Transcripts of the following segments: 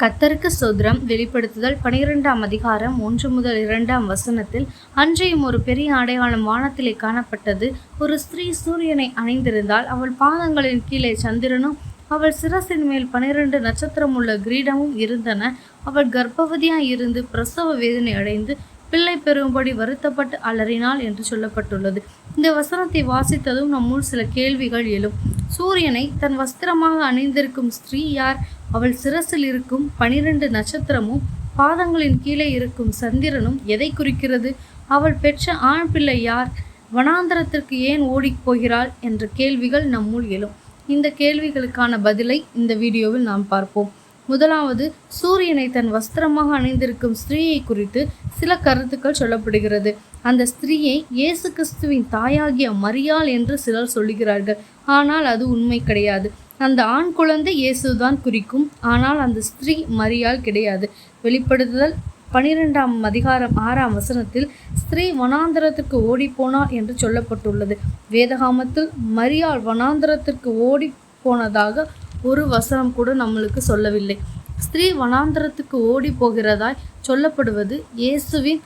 கத்தருக்கு சோதரம் வெளிப்படுத்துதல் பனிரெண்டாம் அதிகாரம் ஒன்று முதல் இரண்டாம் வசனத்தில் அன்றையும் ஒரு பெரிய அடையாளம் வானத்திலே காணப்பட்டது. ஒரு ஸ்திரீ சூரியனை அணிந்திருந்தால் அவள் பாதங்களின் கீழே சந்திரனும் அவள் சிரசின் மேல் பனிரெண்டு நட்சத்திரம் உள்ள கிரீடமும் இருந்தன. அவள் கர்ப்பவதியாய் இருந்து பிரசவ வேதனை அடைந்து பிள்ளை பெறும்படி வருத்தப்பட்டு அலறினாள் என்று சொல்லப்பட்டுள்ளது. இந்த வசனத்தை வாசித்ததும் நம்முள் சில கேள்விகள் எழும். சூரியனை தன் வஸ்திரமாக அணிந்திருக்கும் ஸ்திரீ யார்? அவள் சிரசில் இருக்கும் பனிரெண்டு நட்சத்திரமும் பாதங்களின் கீழே இருக்கும் சந்திரனும் எதை குறிக்கிறது? அவள் பெற்ற ஆண் பிள்ளை யார்? வனாந்தரத்திற்கு ஏன் ஓடிப் போகிறாள்? என்ற கேள்விகள் நம்முள் எழும். இந்த கேள்விகளுக்கான பதிலை இந்த வீடியோவில் நாம் பார்ப்போம். முதலாவது சூரியனை தன் வஸ்திரமாக அணிந்திருக்கும் ஸ்திரீயை குறித்து சில கருத்துக்கள் சொல்லப்படுகிறது. அந்த ஸ்திரீயை இயேசு கிறிஸ்துவின் தாயாகிய மரியாள் என்று சிலர் சொல்லுகிறார்கள். ஆனால் அது உண்மை கிடையாது. அந்த ஆண் குழந்தை இயேசுதான் குறிக்கும். ஆனால் அந்த ஸ்திரீ மரியாள் கிடையாது. வெளிப்படுத்துதல் பனிரெண்டாம் அதிகாரம் ஆறாம் வசனத்தில் ஸ்திரீ வனாந்தரத்திற்கு ஓடிப்போனாள் என்று சொல்லப்பட்டுள்ளது. வேதகாமத்தில் மரியாள் வனாந்தரத்திற்கு ஓடி போனதாக ஒரு வசனம் கூட நம்மளுக்கு சொல்லவில்லை. ஸ்திரீ வனாந்தரத்துக்கு ஓடி போகிறதாய் சொல்லப்படுவது இயேசுவின்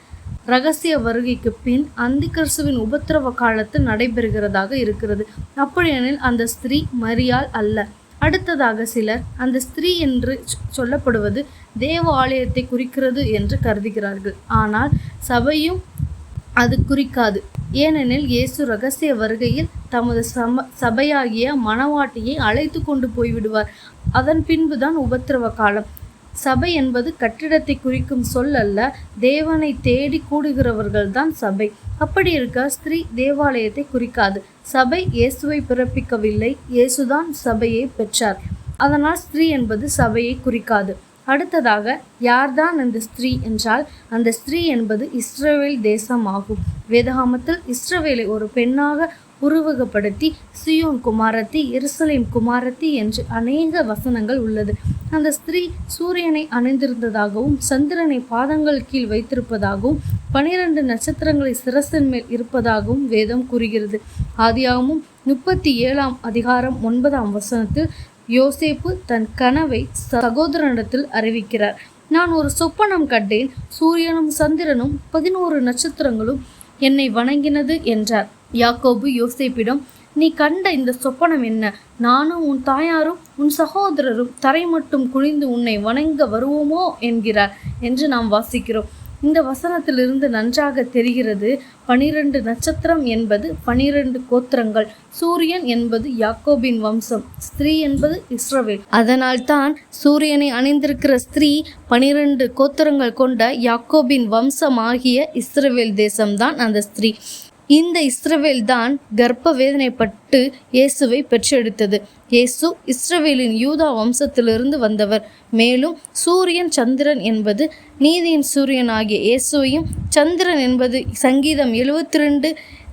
ரகசிய வருகைக்கு பின் அந்திகிறிஸ்துவின் உபத்திரவ காலத்தில் நடைபெறுகிறதாக இருக்கிறது. அப்படியெனில் அந்த ஸ்திரீ மரியாள் அல்ல. அடுத்ததாக சிலர் அந்த ஸ்திரீ என்று சொ- சொல்லப்படுவது தேவ ஆலயத்தை குறிக்கிறது என்று கருதுகிறார்கள். ஆனால் சபையும் அது குறிக்காது. ஏனெனில் இயேசு ரகசிய வருகையில் தமது சம சபையாகிய மணவாட்டியை அழைத்து கொண்டு போய்விடுவார். அதன் பின்புதான் உபத்திரவ காலம். சபை என்பது கட்டிடத்தை குறிக்கும் சொல் அல்ல தேவனை தேடி கூடுகிறவர்கள்தான் சபை. அப்படி இருக்க ஸ்திரீ தேவாலயத்தை குறிக்காது. சபை இயேசுவை பிறப்பிக்கவில்லை இயேசுதான் சபையை பெற்றார். அதனால் ஸ்திரீ என்பது சபையை குறிக்காது. அடுத்ததாக யார்தான் அந்த ஸ்திரீ என்றால் அந்த ஸ்திரீ என்பது இஸ்ரவேல் தேசம் ஆகும். வேதகாமத்தில் இஸ்ரவேலை ஒரு பெண்ணாக உருவகப்படுத்தி சியோன் குமாரத்தி எருசலேம் குமாரத்தி என்று அநேக வசனங்கள் உள்ளது. அந்த ஸ்திரீ சூரியனை அணிந்திருந்ததாகவும் சந்திரனை பாதங்கள் கீழ் வைத்திருப்பதாகவும் பனிரெண்டு நட்சத்திரங்களை சிரசின் மேல் இருப்பதாகவும் வேதம் கூறுகிறது. ஆதியாகமும் முப்பத்தி ஏழாம் அதிகாரம் ஒன்பதாம் வசனத்தில் யோசேப்பு தன் கனவை சகோதரனிடத்தில் அறிவிக்கிறார். நான் ஒரு சொப்பனம் கண்டேன் சூரியனும் சந்திரனும் பதினோரு நட்சத்திரங்களும் என்னை வணங்கினது என்றார். யாக்கோபு யோசேப்பிடம் நீ கண்ட இந்த சொப்பனம் என்ன? நானும் உன் தாயாரும் உன் சகோதரரும் தரை மட்டும் குனிந்து உன்னை வணங்க வருவோமோ? என்கிறார் என்று நாம் வாசிக்கிறோம். இந்த வசனத்திலிருந்து நன்றாக தெரிகிறது பனிரெண்டு நட்சத்திரம் என்பது பனிரெண்டு கோத்திரங்கள். சூரியன் என்பது யாக்கோபின் வம்சம் ஸ்திரீ என்பது இஸ்ரவேல். அதனால்தான் சூரியனை அணிந்திருக்கிற ஸ்திரீ பனிரெண்டு கோத்திரங்கள் கொண்ட யாக்கோபின் வம்சம் ஆகிய இஸ்ரவேல் தேசம்தான் அந்த ஸ்திரீ. இந்த இஸ்ரவேல் தான் கர்ப்ப வேதனைப்பட்டு இயேசுவை பெற்றெடுத்தது. இயேசு இஸ்ரவேலின் யூதா வம்சத்திலிருந்து வந்தவர். மேலும் சூரியன் சந்திரன் என்பது நீதியின் சூரியன் ஆகிய இயேசுவையும் சந்திரன் என்பது சங்கீதம் எழுவத்தி ரெண்டு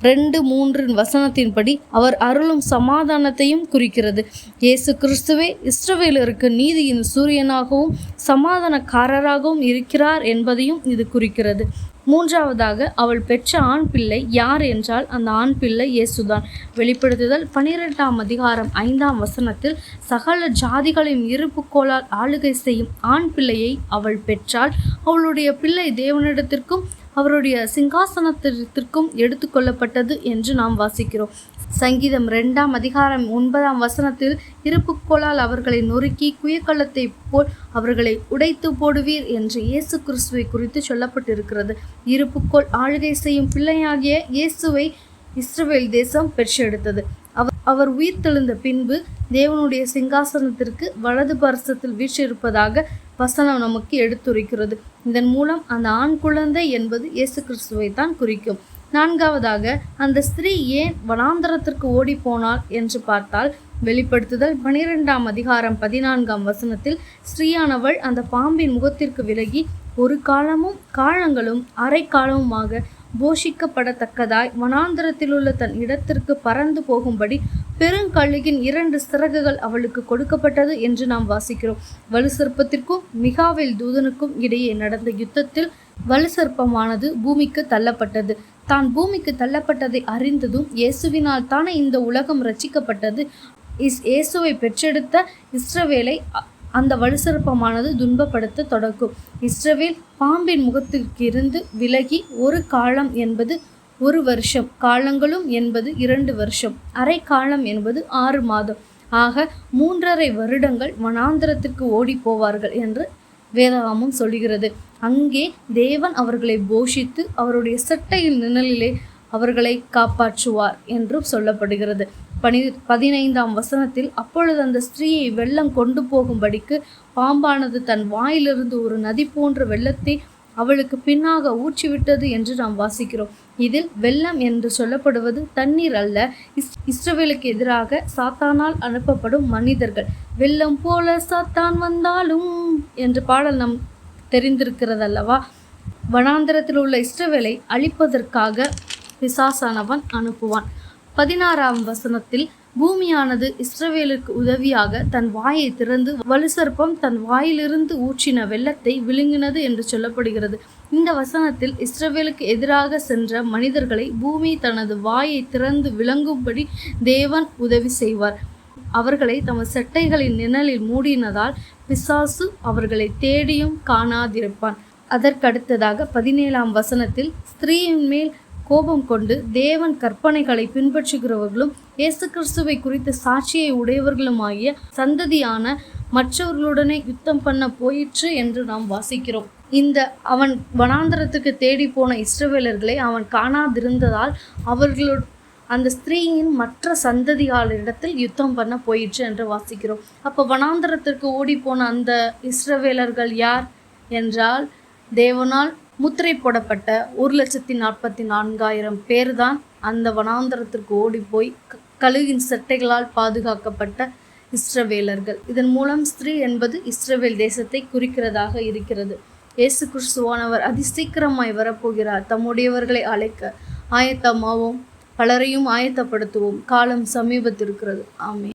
ரெண்டு மூன்று வசனத்தின்படி அவர் அருளும் சமாதானத்தையும் குறிக்கிறது. இயேசு கிறிஸ்துவே இஸ்ரவேலருக்கு நீதியின் சூரியனாகவும் சமாதானக்காரராகவும் இருக்கிறார் என்பதையும் இது குறிக்கிறது. மூன்றாவதாக அவள் பெற்ற ஆண் பிள்ளை யார் என்றால் அந்த ஆண் பிள்ளை இயேசுதான். வெளிப்படுத்துதல் பனிரெண்டாம் அதிகாரம் ஐந்தாம் வசனத்தில் சகல ஜாதிகளின் இருப்புக்கோளால் ஆளுகை செய்யும் ஆண் பிள்ளையை அவள் பெற்றால் அவளுடைய பிள்ளை தேவனிடத்திற்கும் அவருடைய சிங்காசனத்திற்கும் எடுத்துக்கொள்ளப்பட்டது என்று நாம் வாசிக்கிறோம். சங்கீதம் ரெண்டாம் அதிகாரம் ஒன்பதாம் வசனத்தில் இருப்புக்கோளால் அவர்களை நொறுக்கி குயக்கள்ளத்தை போல் அவர்களை உடைத்து போடுவீர் என்று இயேசு கிறிஸ்துவை குறித்து சொல்லப்பட்டிருக்கிறது. இருப்புக்கோள் ஆளுகை செய்யும் பிள்ளையாகிய இயேசுவை இஸ்ரவேல் தேசம் பெற்றெடுத்தது. அவர் அவர் உயிர்த்தெழுந்த பின்பு தேவனுடைய சிங்காசனத்திற்கு வலது பரசத்தில் வீற்றிருப்பதாக வசனம் நமக்கு எடுத்துரைக்கிறது. இதன் மூலம் அந்த ஆண் குழந்தை என்பது இயேசு கிறிஸ்துவை தான் குறிக்கும். நான்காவதாக அந்த ஸ்திரீ ஏன் வனாந்தரத்திற்கு ஓடி போனாள் என்று பார்த்தால் வெளிப்படுத்துதல் பனிரெண்டாம் அதிகாரம் பதினான்காம் வசனத்தில் ஸ்ரீயானவள் அந்த பாம்பின் முகத்திற்கு விலகி ஒரு காலமும் காலங்களும் அரை காலமுமாக போஷிக்கப்படத்தக்கதாய் வனாந்தரத்திலுள்ள தன் இடத்திற்கு பறந்து போகும்படி பெருங்கழுகின் இரண்டு சிறகுகள் அவளுக்கு கொடுக்கப்பட்டது என்று நாம் வாசிக்கிறோம். வலுசர்ப்பத்திற்கும் மிகாவில் தூதனுக்கும் இடையே நடந்த யுத்தத்தில் வலுசர்ப்பமானது பூமிக்கு தள்ளப்பட்டது. தான் பூமிக்கு தள்ளப்பட்டதை அறிந்ததும் இயேசுவினால் தானே இந்த உலகம் ரச்சிக்கப்பட்டது இஸ் இயேசுவை பெற்றெடுத்த இஸ்ரவேலை அந்த வலுசற்பமானது துன்பப்படுத்த தொடக்கும் இஸ்ரவேல் பாம்பின் முகத்திற்கிருந்து விலகி ஒரு காலம் என்பது ஒரு வருஷம் காலங்களும் என்பது இரண்டு வருஷம் அரை காலம் என்பது ஆறு மாதம். ஆக மூன்றரை வருடங்கள் வனாந்திரத்திற்கு ஓடி போவார்கள் என்று வேதாகமம் சொல்கிறது அங்கே தேவன் அவர்களை போஷித்து அவருடைய சட்டையின் நிழலிலே அவர்களை காப்பாற்றுவார் என்றும் சொல்லப்படுகிறது. பனி பதினைந்தாம் வசனத்தில் அப்பொழுது அந்த ஸ்திரீயை வெள்ளம் கொண்டு போகும்படிக்கு பாம்பானது தன் வாயிலிருந்து ஒரு நதி போன்ற வெள்ளத்தை அவளுக்கு பின்னாக ஊற்றிவிட்டது என்று நாம் வாசிக்கிறோம். இதில் வெள்ளம் என்று சொல்லப்படுவது தண்ணீர் அல்ல. இஸ் இஸ்ரவேலுக்கு எதிராக சாத்தானால் அனுப்பப்படும் மனிதர்கள். வெள்ளம் போல சாத்தான் வந்தாலும் என்ற பாடல் நம் தெரிந்திருக்கிறதல்லவா? வனாந்திரத்தில் உள்ள இஸ்ரவேலை அழிப்பதற்காக பிசாசானவன் அனுப்புவான். பதினாறாம் வசனத்தில் பூமியானது இஸ்ரவேலுக்கு உதவியாக தன் வாயை திறந்து வலுசற்பம் தன் வாயிலிருந்து ஊற்றின வெள்ளத்தை விழுங்கினது என்று சொல்லப்படுகிறது. இந்த வசனத்தில் இஸ்ரவேலுக்கு எதிராக சென்ற மனிதர்களை பூமி தனது வாயை திறந்து விளங்கும்படி தேவன் உதவி செய்வார். அவர்களை தமது செட்டைகளின் நிழலில் மூடினதால் பிசாசு அவர்களை தேடியும் காணாதிருப்பான். அதற்கடுத்ததாக பதினேழாம் வசனத்தில் ஸ்திரீயின் மேல் கோபம் கொண்டு தேவன் கற்பனைகளை பின்பற்றுகிறவர்களும் இயேசு கிறிஸ்துவை குறித்த சாட்சியை உடையவர்களுமாகிய சந்ததியான மற்றவர்களுடனே யுத்தம் பண்ண போயிற்று என்று நாம் வாசிக்கிறோம். இந்த அவன் வனாந்தரத்துக்கு தேடி போன இஸ்ரவேலர்களை அவன் காணாதிருந்ததால் அவர்களோட அந்த ஸ்திரீயின் மற்ற சந்ததியாளரிடத்தில் யுத்தம் பண்ண போயிற்று என்று வாசிக்கிறோம். அப்போ வனாந்தரத்திற்கு ஓடி போன அந்த இஸ்ரவேலர்கள் யார்? என்றால் தேவனால் முத்திரை போடப்பட்ட ஒரு லட்சத்தி நாற்பத்தி நான்காயிரம் பேர் தான் அந்த வனாந்தரத்திற்கு ஓடி போய் கழுகின் சட்டைகளால் பாதுகாக்கப்பட்ட இஸ்ரவேலர்கள். இதன் மூலம் ஸ்திரீ என்பது இஸ்ரவேல் தேசத்தை குறிக்கிறதாக இருக்கிறது. இயேசு கிறிஸ்துவானவர் அதிசீக்கிரமாய் வரப்போகிறார். தம்முடையவர்களை அழைக்க ஆயத்தமாவோம் பலரையும் ஆயத்தப்படுத்துவோம். காலம் சமீபத்திருக்கிறது. ஆமே